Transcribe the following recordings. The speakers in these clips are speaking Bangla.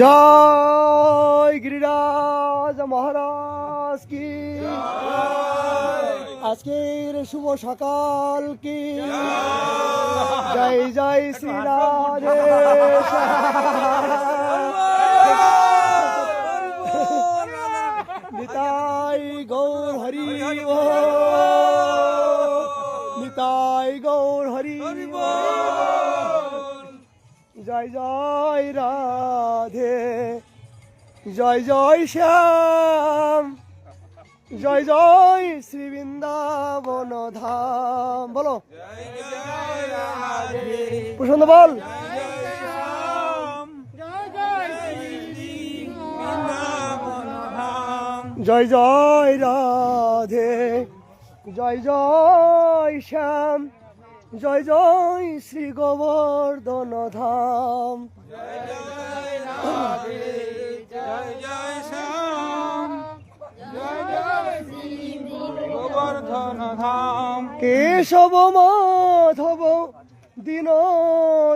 জয় গিরিরাজ মহারাজ কি? আজকের শুভ সকাল কি? জয় জয় শ্রী রাধে নিতাই গৌর হরি নিতাই গৌর হরি জয় জয় রাধে, জয় জয় শ্যাম, জয় জয় শ্রী ধাম। বলো। প্রশান্ত বল। জয় জয় রাধে, জয় জয় শ্যাম। জয় জয় শ্রী গোবর্ধন ধাম। কেশব মাধব দীন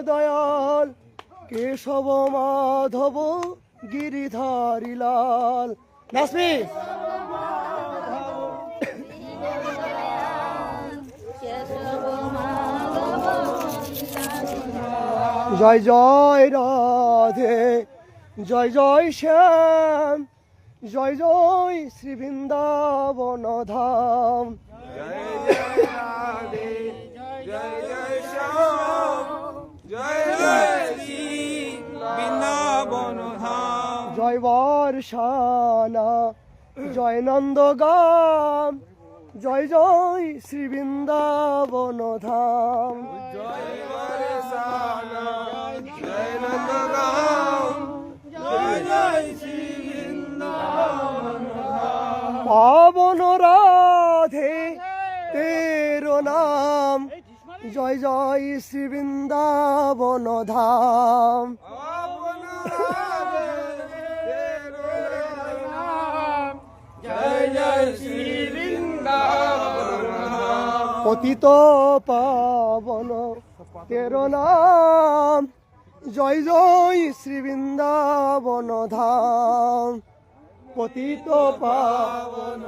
দয়াল কেশব মাধব গিরিধারী লাল। নাসমি জয় জয় রাধে জয় জয় শ্যাম জয় জয় শ্রী বৃন্দাবন ধাম জয় বর্ষানা জয় নন্দগাম জয় জয় শ্রী বৃন্দাবন ধাম পাবন রাধে তেরো নাম। জয় জয় শ্রী বৃন্দাবন ধাম পতিত পাবন। তেরো নাম। জয় জয় শ্রী বৃন্দাবন ধাম। পতিত পাবন।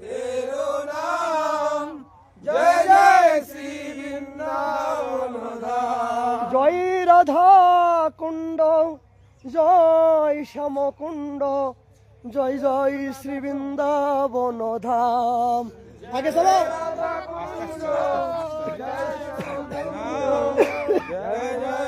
তেরো নাম। জয় জয় শ্রী বৃন্দাবন ধাম। জয় রাধা কুণ্ড। জয় শ্যাম কুণ্ড। জয় জয় শ্রী বৃন্দাবন ধাম। আগে চলো জয় জয়